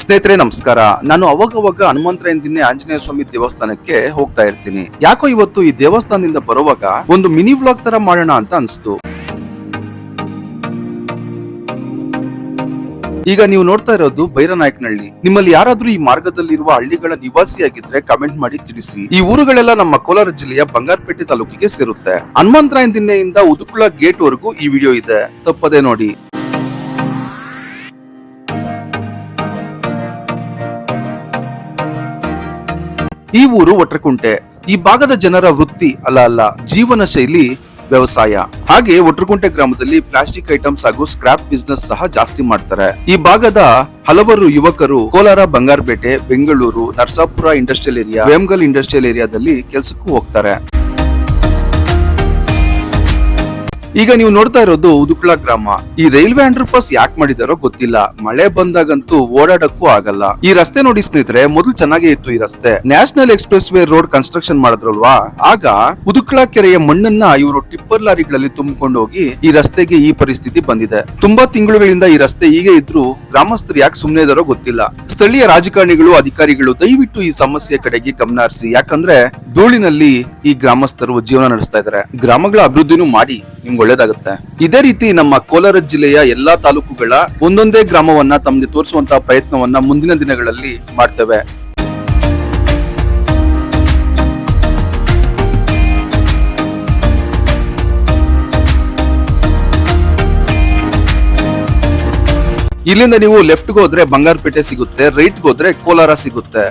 ಸ್ನೇಹಿತರೆ, ನಮಸ್ಕಾರ. ನಾನು ಅವಾಗವಾಗ ಹನುಮಂತರಾಯನ ಆಂಜನೇಯ ಸ್ವಾಮಿ ದೇವಸ್ಥಾನಕ್ಕೆ ಹೋಗ್ತಾ ಇರ್ತೀನಿ. ಯಾಕೋ ಇವತ್ತು ಈ ದೇವಸ್ಥಾನದಿಂದ ಬರುವಾಗ ಒಂದು ಮಿನಿ ವ್ಲಾಗ್ ತರ ಮಾಡೋಣ ಅಂತ ಅನ್ಸ್ತು. ಈಗ ನೀವು ನೋಡ್ತಾ ಇರೋದು ಬೈರನಾಯಕನಹಳ್ಳಿ. ನಿಮ್ಮಲ್ಲಿ ಯಾರಾದ್ರೂ ಈ ಮಾರ್ಗದಲ್ಲಿರುವ ಹಳ್ಳಿಗಳ ನಿವಾಸಿಯಾಗಿದ್ರೆ ಕಮೆಂಟ್ ಮಾಡಿ ತಿಳಿಸಿ. ಈ ಊರುಗಳೆಲ್ಲ ನಮ್ಮ ಕೋಲಾರ ಜಿಲ್ಲೆಯ ಬಂಗಾರಪೇಟೆ ತಾಲೂಕಿಗೆ ಸೇರುತ್ತೆ. ಹನುಮಂತರಾಯನ ದಿನ್ನೆಯಿಂದ ಉದುಕುಳ ಗೇಟ್ ವರೆಗೂ ಈ ವಿಡಿಯೋ ಇದೆ. ತಪ್ಪದೆ ನೋಡಿ. ಈ ಊರು ಒಟ್ರಕುಂಟೆ. ಈ ಭಾಗದ ಜನರ ವೃತ್ತಿ ಅಲ್ಲ ಅಲ್ಲ, ಜೀವನ ಶೈಲಿ ವ್ಯವಸಾಯ. ಹಾಗೆ ಒಟ್ರಕುಂಟೆ ಗ್ರಾಮದಲ್ಲಿ ಪ್ಲಾಸ್ಟಿಕ್ ಐಟಮ್ಸ್ ಹಾಗೂ ಸ್ಕ್ರಾಪ್ ಬಿಸ್ನೆಸ್ ಸಹ ಜಾಸ್ತಿ ಮಾಡ್ತಾರೆ. ಈ ಭಾಗದ ಹಲವರು ಯುವಕರು Kolar Bangarapete, Bengaluru, Narasapura industrial area Vemagal industrial ಏರಿಯಾದಲ್ಲಿ ಕೆಲಸಕ್ಕೂ ಹೋಗ್ತಾರೆ. ಈಗ ನೀವು ನೋಡ್ತಾ ಇರೋದು ಉದುಕುಳ ಗ್ರಾಮ. ಈ ರೈಲ್ವೆ ಅಂಡರ್ ಪಾಸ್ ಯಾಕೆ ಮಾಡಿದಾರೋ ಗೊತ್ತಿಲ್ಲ. ಮಳೆ ಬಂದಾಗಂತೂ ಓಡಾಡಕ್ಕೂ ಆಗಲ್ಲ. ಈ ರಸ್ತೆ ನೋಡಿ ಸ್ನೇಹಿತರೆ, ಮೊದಲು ಚೆನ್ನಾಗೇ ಇತ್ತು ಈ ರಸ್ತೆ. National expressway road construction ಮಾಡಿದ್ರಲ್ವಾ? ಆಗ ಉದುಕುಳ ಕೆರೆಯ ಮಣ್ಣನ್ನ ಇವರು ಟಿಪ್ಪರ್ ಲಾರಿಗಳಲ್ಲಿ ತುಂಬಿಕೊಂಡು ಹೋಗಿ ಈ ರಸ್ತೆಗೆ ಈ ಪರಿಸ್ಥಿತಿ ಬಂದಿದೆ. ತುಂಬಾ ತಿಂಗಳುಗಳಿಂದ ಈ ರಸ್ತೆ ಹೀಗೆ ಇದ್ರು ಗ್ರಾಮಸ್ಥರು ಯಾಕೆ ಸುಮ್ಮನೆ ಇದಾರೋ ಗೊತ್ತಿಲ್ಲ. ಸ್ಥಳೀಯ ರಾಜಕಾರಣಿಗಳು, ಅಧಿಕಾರಿಗಳು ದಯವಿಟ್ಟು ಈ ಸಮಸ್ಯೆ ಕಡೆಗೆ ಗಮನ ಹರಿಸಿ ಯಾಕಂದ್ರೆ ಧೂಳಿನಲ್ಲಿ ಈ ಗ್ರಾಮಸ್ಥರು ಜೀವನ ನಡೆಸ್ತಾ ಇದ್ದಾರೆ ಗ್ರಾಮಗಳ ಅಭಿವೃದ್ಧಿನೂ ಮಾಡಿ ನಿಮ್ಗೆ ಒಳ್ಳೇದಾಗುತ್ತೆ. ಇದೇ ರೀತಿ ನಮ್ಮ ಕೋಲಾರ ಜಿಲ್ಲೆಯ ಎಲ್ಲಾ ತಾಲೂಕುಗಳ ಒಂದೊಂದೇ ಗ್ರಾಮವನ್ನ ತಮಗೆ ತೋರಿಸುವಂತಹ ಪ್ರಯತ್ನವನ್ನ ಮುಂದಿನ ದಿನಗಳಲ್ಲಿ ಮಾಡ್ತೇವೆ. ಇಲ್ಲಿಂದ ನೀವು ಲೆಫ್ಟ್ ಹೋದ್ರೆ ಬಂಗಾರಪೇಟೆ ಸಿಗುತ್ತೆ ರೈಟ್ ಹೋದ್ರೆ ಕೋಲಾರ ಸಿಗುತ್ತೆ.